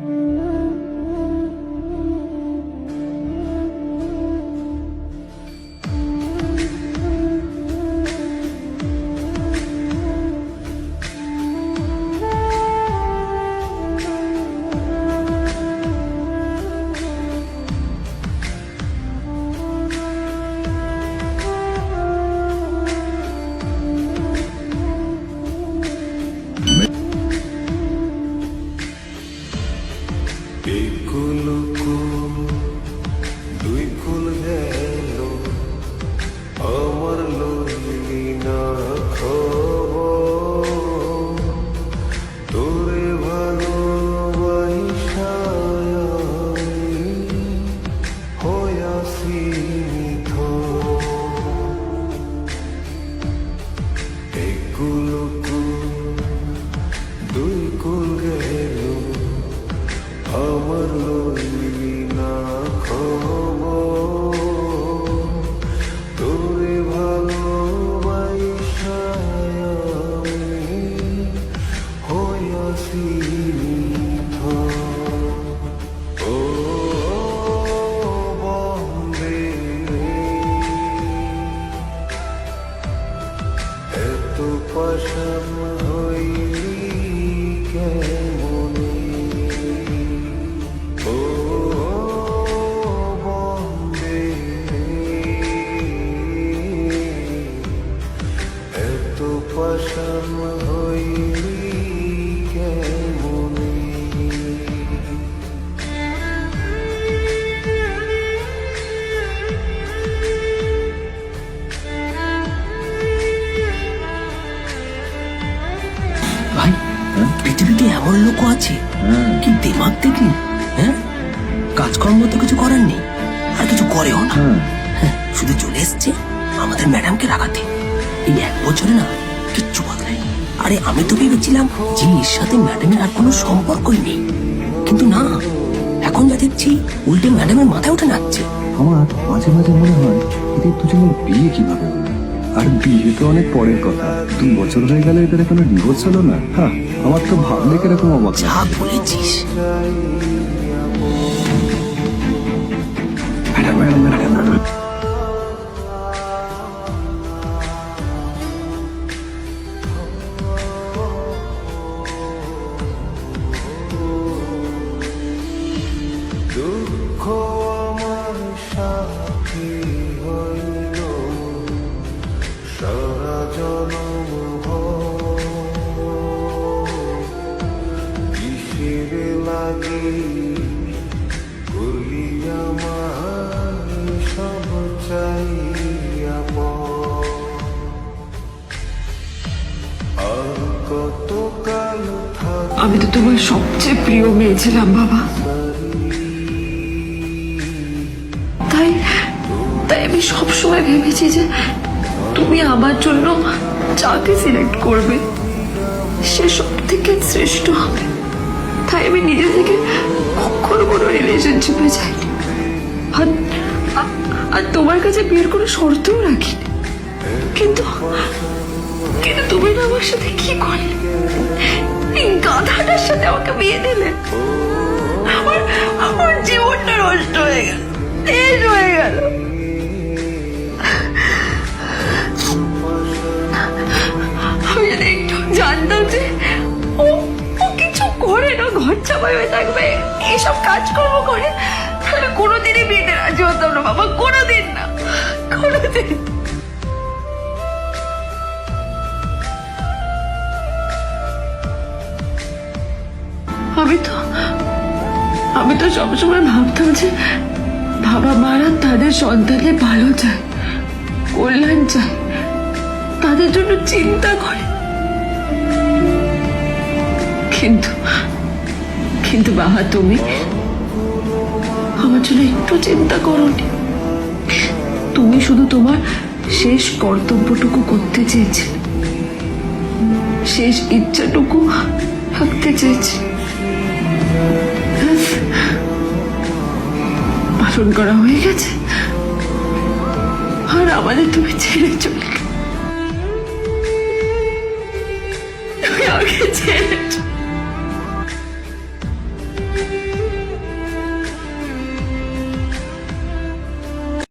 Mm-hmm. gave হইলি কেমনে? পৃথিবীতে এমন লোকও আছে। কি দিমাগ দেখলি? হ্যাঁ? কাজকর্ম তো কিছু করার নেই আর কিছু করেও না। হ্যাঁ, শুধু চলে এসছে আমাদের ম্যাডামকে রাখাতে এই এক বছরে না কিচ্ছু বদলায় আরে আমি তো ভেবেছিলাম যে এর সাথে ম্যাডামের আর কোনো সম্পর্কই নেই। কিন্তু না এখন যা দেখছি উল্টে ম্যাডামের মাথায় উঠে নাচছে। আমার মাঝে মাঝে মনে হয় এদের দুজনের বিয়ে কীভাবে হলো? আর বিয়ে তো অনেক পরের কথা। দু বছর হয়ে গেলে এদের এখনও ডিভোর্স হলো না? হ্যাঁ আমার তো ভাবলে কীরকম অবাক যা। বলেছিস। ম্যাডাম, ম্যাডাম, ম্যাডাম, আমি তো তোমার সবচেয়ে প্রিয় মেয়ে ছিলাম, বাবা। তাই তাই আমি সবসময় ভেবেছি যে তুমি আমার জন্য যাকে সিলেক্ট করবে, সে সব থেকে শ্রেষ্ঠ হবে। তাই আমি নিজে থেকে কখনো কোনো রিলেশনশিপে যাইনি। আর তোমার কাছে বিয়ের কোনো শর্তও রাখিনি। কিন্তু আমার সাথে কি করলে এই গাধাটার সাথে আমাকে বিয়ে দিলে? আমার আমার জীবনটা নষ্ট হয়ে গেল, শেষ হয়ে গেল। আমি যদি একটু জানতাম যে ও ও কিছু করে না, ঘর চাপাই হয়ে থাকবে এইসব কাজকর্ম করে, তাহলে কোনোদিনই বিয়েতে রাজি হতাম না, বাবা, কোনোদিন না, কোনোদিন। আমি তো আমি তো সবসময় ভাবতাম যে বাবা মারা তাদের সন্তানের ভালো চায়, কল্যাণ চায়, তাদের জন্য চিন্তা করে। কিন্তু কিন্তু বাবা তুমি আমার জন্য একটু চিন্তা করোনি। তুমি শুধু তোমার শেষ কর্তব্যটুকু করতে চেয়েছিলে। শেষ ইচ্ছাটুকু থাকতে চেয়েছিলে। পালন করা হয়ে গেছে আর আমাদের তুমি ছেড়ে চলে। তুমি আমাকে ছেড়ে